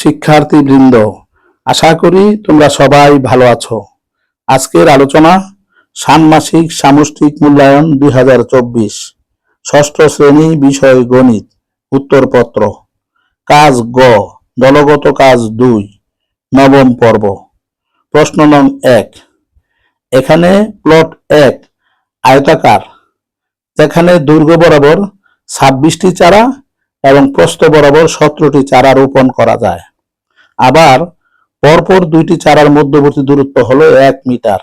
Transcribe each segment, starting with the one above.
শিক্ষার্থীবৃন্দ, আশা করি তোমরা সবাই ভালো আছো। আজকের আলোচনা, ষান্মাসিক সামষ্টিক মূল্যায়ন দুই হাজার চব্বিশ, ষষ্ঠ শ্রেণি বিষয় গণিত, উত্তরপত্র। কাজ গ, দলগত কাজ দুই, নবম পর্ব। প্রশ্ন নং এক, এখানে প্লট এক, আয়তাকার, যেখানে দুর্গ বরাবর ছাব্বিশটি চারা এবং প্রস্থ বরাবর সতেরোটি চারা রোপণ করা যায়। আবার পরপর দুইটি চারার মধ্যবর্তী দূরত্ব হলো এক মিটার।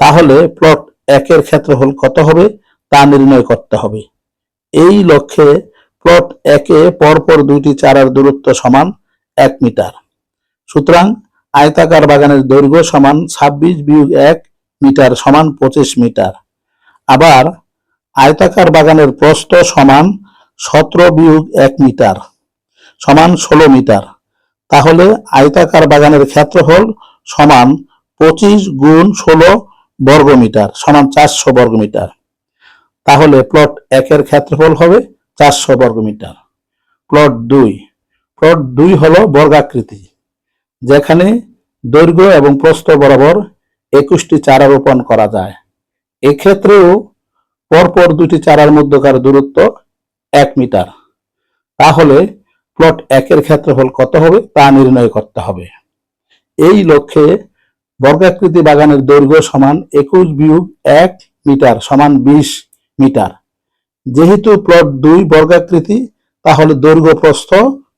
তাহলে প্লট একের ক্ষেত্রফল কত হবে? তা নির্ণয় করতে হবে। এই লক্ষ্যে প্লট একে পরপর দুইটি চারার দূরত্ব সমান এক মিটার। সুতরাং আয়তাকার বাগানের দৈর্ঘ্য সমান ছাব্বিশ বিয়োগ এক মিটার সমান পঁচিশ মিটার। আবার আয়তাকার বাগানের প্রস্থ সমান সতেরো বিয়োগ এক মিটার সমান ষোলো মিটার। তাহলে আয়তাকার বাগানের ক্ষেত্রফল সমান পঁচিশ গুণ ষোলো বর্গ মিটার, সমান চারশো বর্গ মিটার। তাহলে প্লট একের ক্ষেত্রফল হবে চারশো বর্গ মিটার। প্লট দুই প্লট দুই হলো বর্গাকৃতি, যেখানে দৈর্ঘ্য এবং প্রস্থ বরাবর একুশটি চারা রোপণ করা যায়। এক্ষেত্রেও পরপর দুটি চারার মধ্যকার দূরত্ব এক মিটার। তাহলে প্লট একের ক্ষেত্রফল কত হবে তা নির্ণয় করতে হবে। এই লক্ষ্যে বর্গাকৃতি বাগানের দৈর্ঘ্য সমান একুশ বিয়োগ এক মিটার সমান বিশ মিটার। যেহেতু প্লট দুই বর্গাকৃতি, তাহলে দৈর্ঘ্য প্রস্থ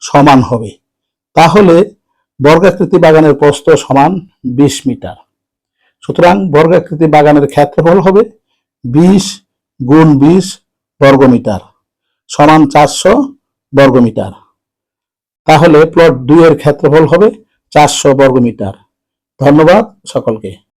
সমান হবে। তাহলে বর্গাকৃতি বাগানের প্রস্থ সমান বিশ মিটার। সুতরাং বর্গাকৃতি বাগানের ক্ষেত্রফল হবে বিশ গুণ বিশ বর্গমিটার। সমান চারশো বর্গমিটার। তাহলে প্লট দুইয়ের ক্ষেত্রফল হবে চারশো বর্গমিটার। ধন্যবাদ সকলকে।